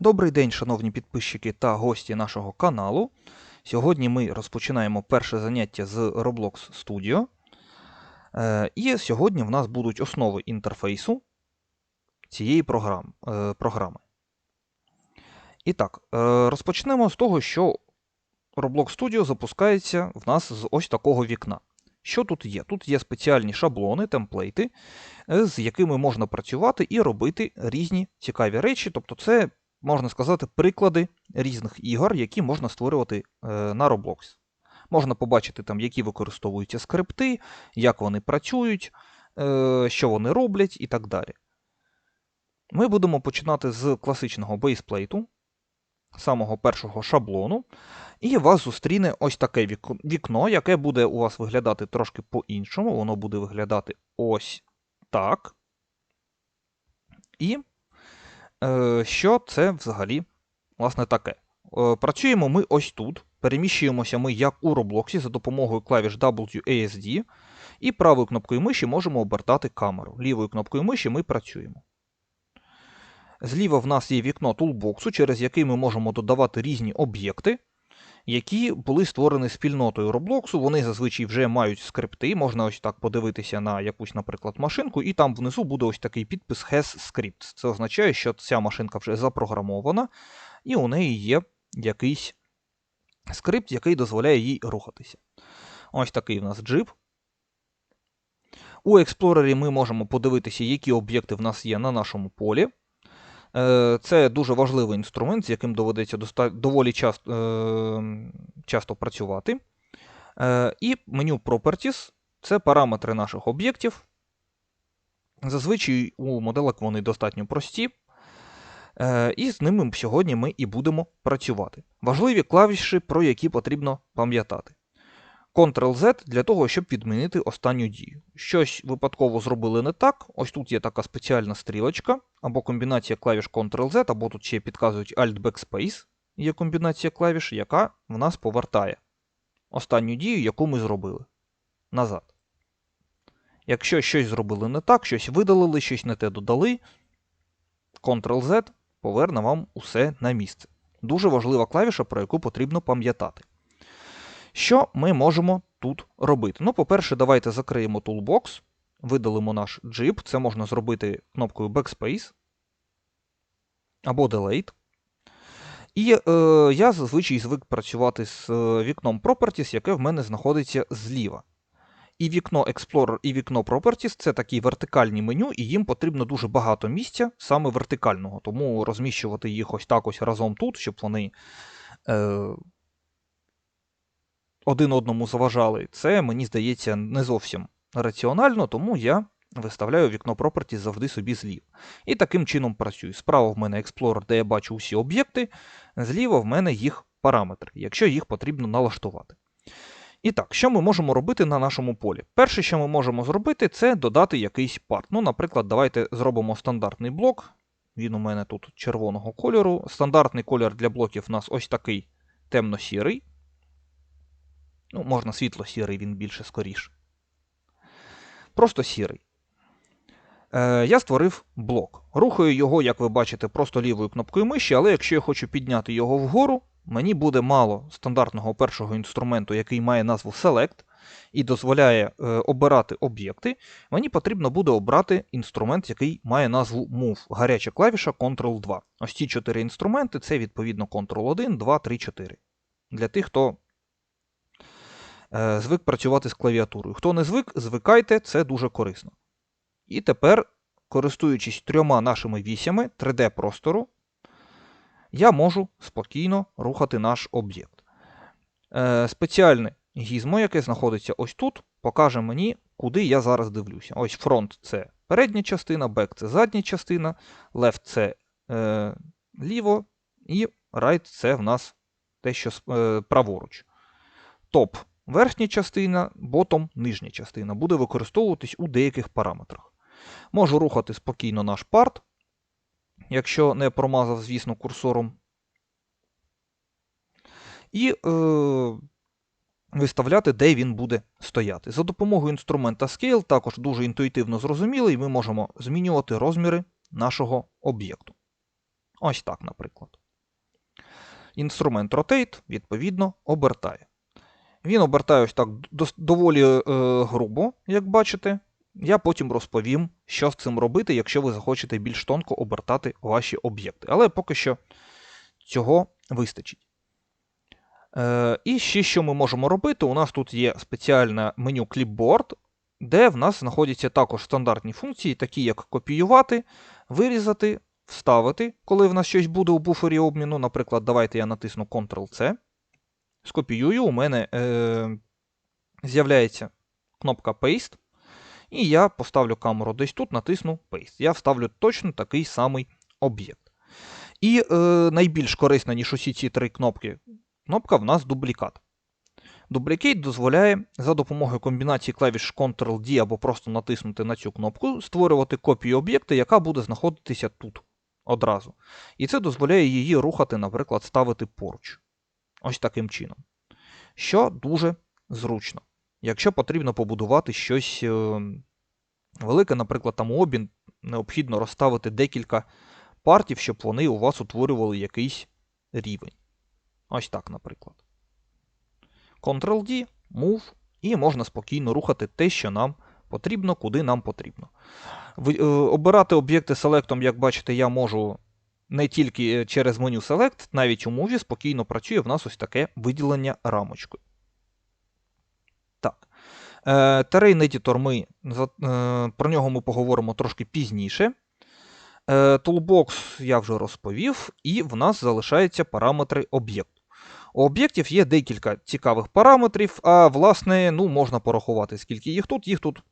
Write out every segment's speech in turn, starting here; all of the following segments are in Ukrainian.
Добрий день, шановні підписчики та гості нашого каналу. Сьогодні ми розпочинаємо перше заняття з Roblox Studio. Е, І сьогодні в нас будуть основи інтерфейсу цієї е, програми. І так, е, розпочнемо з того, що Roblox Studio запускається в нас з ось такого вікна. Що тут є? Тут є спеціальні шаблони, темплейти, з якими можна працювати і робити різні цікаві речі. Тобто, це, можна сказати, приклади різних ігор, які можна створювати е, на Roblox. Можна побачити, там, які використовуються скрипти, як вони працюють, е, що вони роблять і так далі. Ми будемо починати з класичного бейсплейту, самого першого шаблону, і вас зустріне ось таке вікно, яке буде у вас виглядати трошки по-іншому. Воно буде виглядати ось так. І що це взагалі власне таке? Е, працюємо ми ось тут. Переміщуємося ми як у Роблоксі за допомогою клавіш WASD, і правою кнопкою миші можемо обертати камеру. Лівою кнопкою миші ми працюємо. Зліва в нас є вікно тулбоксу, через який ми можемо додавати різні об'єкти, які були створені спільнотою Роблоксу. Вони зазвичай вже мають скрипти. Можна ось так подивитися на якусь, наприклад, машинку, і там внизу буде ось такий підпис Has Script. Це означає, що ця машинка вже запрограмована, і у неї є якийсь скрипт, який дозволяє їй рухатися. Ось такий в нас джип. У Експлорері ми можемо подивитися, які об'єкти в нас є на нашому полі. Е, Це дуже важливий інструмент, з яким доведеться доволі часто, е, часто працювати. Е, І меню Properties це параметри наших об'єктів. Зазвичай у моделек вони достатньо прості. І з ними сьогодні ми і будемо працювати. Важливі клавіші, про які потрібно пам'ятати. Ctrl-Z для того, щоб відмінити останню дію. Щось випадково зробили не так. Ось тут є така спеціальна стрілочка, або комбінація клавіш Ctrl-Z, або тут ще підказують Alt-Backspace, є комбінація клавіш, яка в нас повертає останню дію, яку ми зробили назад. Якщо щось зробили не так, щось видалили, щось не те додали, Ctrl-Z поверне вам усе на місце. Дуже важлива клавіша, про яку потрібно пам'ятати. Що ми можемо тут робити? Ну, по-перше, давайте закриємо Toolbox, видалимо наш джип. Це можна зробити кнопкою Backspace або Delete. І е, я зазвичай звик працювати з е, вікном Properties, яке в мене знаходиться зліва. І вікно Explorer, і вікно Properties це такі вертикальні меню, і їм потрібно дуже багато місця, саме вертикального. Тому розміщувати їх ось так ось разом тут, щоб вони. Е, один одному заважали, це, мені здається, не зовсім раціонально, тому я виставляю вікно Properties завжди собі зліва. І таким чином працюю. Справа в мене Explorer, де я бачу усі об'єкти, зліва в мене їх параметри, якщо їх потрібно налаштувати. І так, що ми можемо робити на нашому полі? Перше, що ми можемо зробити, це додати якийсь парт. Ну, наприклад, давайте зробимо стандартний блок. Він у мене тут червоного кольору. Стандартний колір для блоків у нас ось такий темно-сірий. Ну, можна світло-сірий, він більше скоріш. Просто сірий. Е, я створив блок. Рухаю його, як ви бачите, просто лівою кнопкою миші, але якщо я хочу підняти його вгору, мені буде мало стандартного першого інструменту, який має назву Select, і дозволяє е, обирати об'єкти. Мені потрібно буде обрати інструмент, який має назву Move, гаряча клавіша Ctrl-2. Ось ці чотири інструменти це відповідно Ctrl-1, 2, 3, 4. Для тих, хто звик працювати з клавіатурою. Хто не звик, звикайте, це дуже корисно. І тепер, користуючись трьома нашими вісями 3D-простору, я можу спокійно рухати наш об'єкт. Е, спеціальне гізмо, яке знаходиться ось тут, покаже мені, куди я зараз дивлюся. Ось фронт це передня частина, бек це задня частина, left це е, ліво, і right це в нас те, що е, праворуч. Топ верхня частина, bottom нижня частина буде використовуватись у деяких параметрах. Можу рухати спокійно наш парт, якщо не промазав, звісно, курсором. І е, виставляти, де він буде стояти. За допомогою інструмента Scale, також дуже інтуїтивно зрозумілий, ми можемо змінювати розміри нашого об'єкту. Ось так, наприклад. Інструмент Rotate, відповідно, обертає. Він обертає ось так доволі е, грубо, як бачите. Я потім розповім, що з цим робити, якщо ви захочете більш тонко обертати ваші об'єкти. Але поки що цього вистачить. Е, і ще що ми можемо робити? У нас тут є спеціальне меню Clipboard, де в нас знаходяться також стандартні функції, такі як копіювати, вирізати, вставити, коли в нас щось буде у буфері обміну. Наприклад, давайте я натисну Ctrl-C. Скопіюю, у мене е, з'являється кнопка Paste. І я поставлю камеру десь тут, натисну Paste. Я вставлю точно такий самий об'єкт. І е, найбільш корисна, ніж усі ці три кнопки, кнопка в нас дублікат. Duplicate дозволяє за допомогою комбінації клавіш Ctrl-D або просто натиснути на цю кнопку, створювати копію об'єкта, яка буде знаходитися тут одразу. І це дозволяє її рухати, наприклад, ставити поруч. Ось таким чином. Що дуже зручно. Якщо потрібно побудувати щось е, велике, наприклад, там обмін, необхідно розставити декілька партів, щоб вони у вас утворювали якийсь рівень. Ось так, наприклад. Ctrl-D, Move, і можна спокійно рухати те, що нам потрібно, куди нам потрібно. Е, обирати об'єкти селектом, як бачите, я можу не тільки е, через меню Select, навіть у Move спокійно працює в нас ось таке виділення рамочкою. Так. Е, Terrain Editor ми, е, про нього ми поговоримо трошки пізніше. Toolbox я вже розповів, і в нас залишаються параметри об'єкту. У об'єктів є декілька цікавих параметрів, а власне, ну, можна порахувати, скільки їх тут, їх тут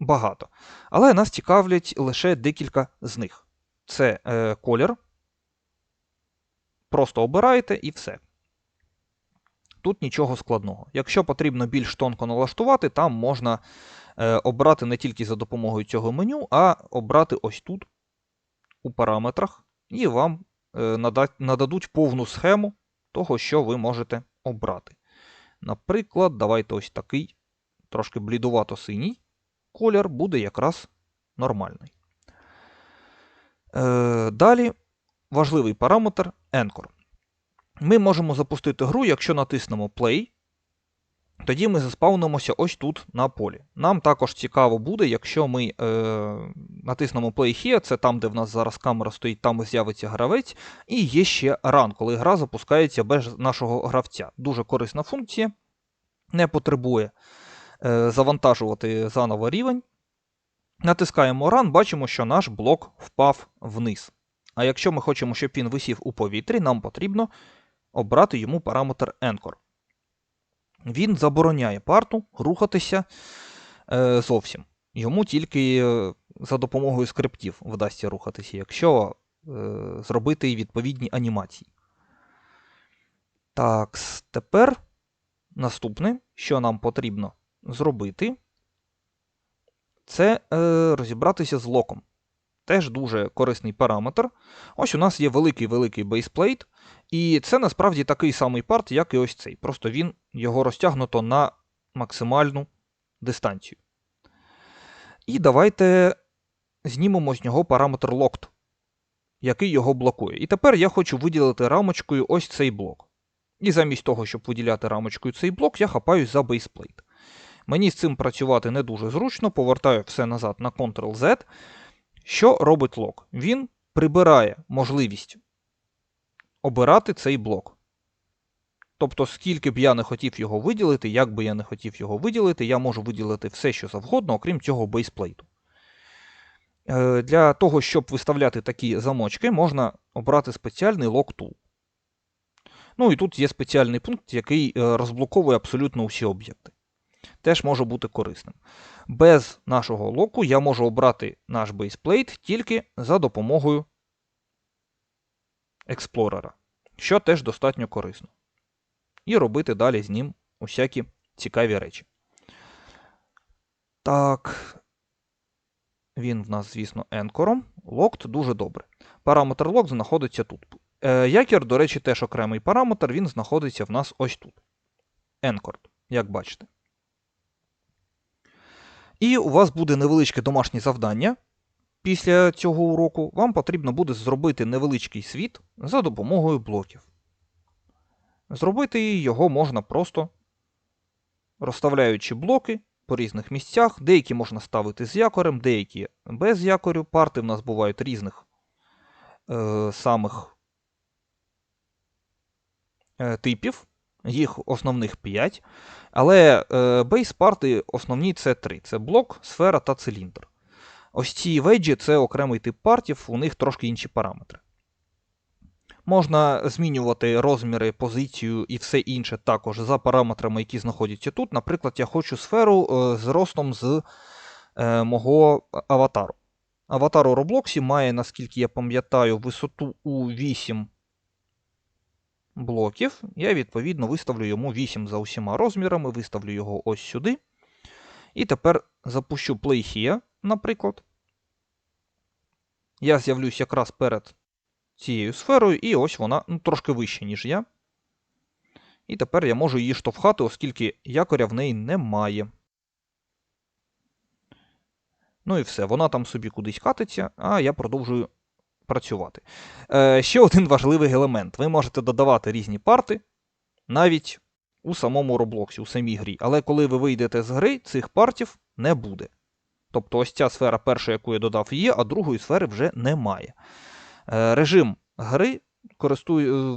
багато. Але нас цікавлять лише декілька з них. Це е, колір. Просто обираєте і все. Тут нічого складного. Якщо потрібно більш тонко налаштувати, там можна е, обрати не тільки за допомогою цього меню, а обрати ось тут у параметрах, і вам е, нададуть повну схему того, що ви можете обрати. Наприклад, давайте ось такий трошки блідувато-синій колір буде якраз нормальний. Е, далі важливий параметр Anchor. Ми можемо запустити гру, якщо натиснемо Play, тоді ми заспавнимося ось тут на полі. Нам також цікаво буде, якщо ми е, натиснемо Play Here, це там, де в нас зараз камера стоїть, там і з'явиться гравець. І є ще Run, коли гра запускається без нашого гравця. Дуже корисна функція, не потребує е, завантажувати заново рівень. Натискаємо Run, бачимо, що наш блок впав вниз. А якщо ми хочемо, щоб він висів у повітрі, нам потрібно обрати йому параметр Anchor. Він забороняє парту рухатися е, зовсім. Йому тільки е, за допомогою скриптів вдасться рухатися, якщо е, зробити відповідні анімації. Так, тепер наступне, що нам потрібно зробити, це е, розібратися з локом. Теж дуже корисний параметр. Ось у нас є великий-великий бейсплейт, і це насправді такий самий парт, як і ось цей. Просто він його розтягнуто на максимальну дистанцію. І давайте знімемо з нього параметр locked, який його блокує. І тепер я хочу виділити рамочкою ось цей блок. І замість того, щоб виділяти рамочкою цей блок, я хапаюсь за бейсплейт. Мені з цим працювати не дуже зручно, повертаю все назад на Ctrl-Z. Що робить лок? Він прибирає можливість обирати цей блок. Тобто, скільки б я не хотів його виділити, як би я не хотів його виділити, я можу виділити все, що завгодно, окрім цього бейсплейту. Е, Для того, щоб виставляти такі замочки, можна обрати спеціальний Tool. Ну і тут є спеціальний пункт, який е, розблоковує абсолютно усі об'єкти. Теж може бути корисним. Без нашого локу я можу обрати наш бейсплейт тільки за допомогою експлорера, що теж достатньо корисно. І робити далі з ним усякі цікаві речі. Так. Він в нас, звісно, енкором. Locked дуже добре. Параметр lock знаходиться тут. Е, Якір, до речі, теж окремий параметр, він знаходиться в нас ось тут. Anchored, як бачите. І у вас буде невеличке домашнє завдання. після цього уроку вам потрібно буде зробити невеличкий світ за допомогою блоків. Зробити його можна просто розставляючи блоки по різних місцях. Деякі можна ставити з якорем, деякі без якорю. Парти в нас бувають різних е, самих е, типів. Їх основних 5. Але е, бейс-парти основні це 3: це блок, сфера та циліндр. Ось ці веджі це окремий тип партів, у них трошки інші параметри. Можна змінювати розміри, позицію і все інше також за параметрами, які знаходяться тут. Наприклад, я хочу сферу е, з ростом з е, мого аватару. Аватар у Роблоксі має, наскільки я пам'ятаю, висоту у 8 блоків. Я, відповідно, виставлю йому 8 за усіма розмірами, виставлю його ось сюди. І тепер запущу Play Here, наприклад. Я з'явлюсь якраз перед цією сферою, і ось вона ну, трошки вища, ніж я. І тепер я можу її штовхати, оскільки якоря в неї немає. Ну і все, вона там собі кудись катиться, а я продовжую працювати. Е, Ще один важливий елемент. Ви можете додавати різні парти навіть у самому Роблоксі, у самій грі. Але коли ви вийдете з гри, цих партів не буде. Тобто ось ця сфера перша, яку я додав, є, а другої сфери вже немає. Е, Режим гри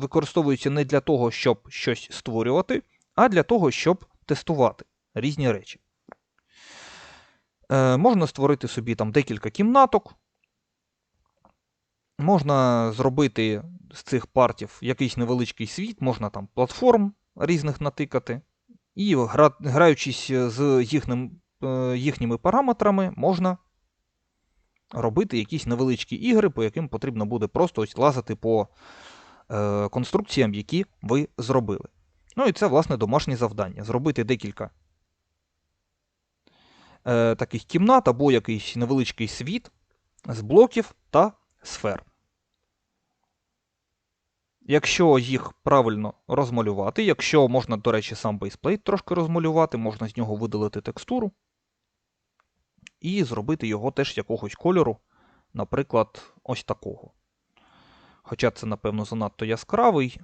використовується не для того, щоб щось створювати, а для того, щоб тестувати різні речі. Е, Можна створити собі там декілька кімнаток. Можна зробити з цих партів якийсь невеличкий світ, можна там платформ різних натикати. І гра, граючись з їхнім, е, їхніми параметрами, можна робити якісь невеличкі ігри, по яким потрібно буде просто ось лазити по е, конструкціям, які ви зробили. Ну і це, власне, домашнє завдання. Зробити декілька е, таких кімнат або якийсь невеличкий світ з блоків та сфер. Якщо їх правильно розмалювати, якщо можна, до речі, сам бейсплейт трошки розмалювати, можна з нього видалити текстуру і зробити його теж якогось кольору, наприклад, ось такого. Хоча це, напевно, занадто яскравий.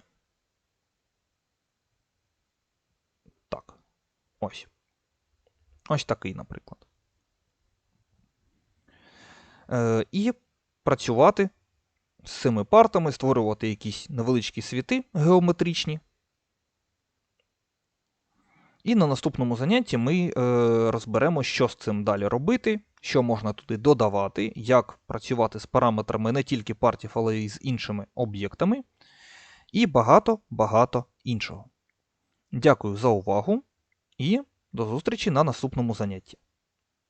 Так. Ось. Ось такий, наприклад. Е, і працювати з цими партами, створювати якісь невеличкі світи геометричні. І на наступному занятті ми е, розберемо, що з цим далі робити, що можна туди додавати, як працювати з параметрами не тільки партів, але й з іншими об'єктами. І багато-багато іншого. Дякую за увагу і до зустрічі на наступному занятті.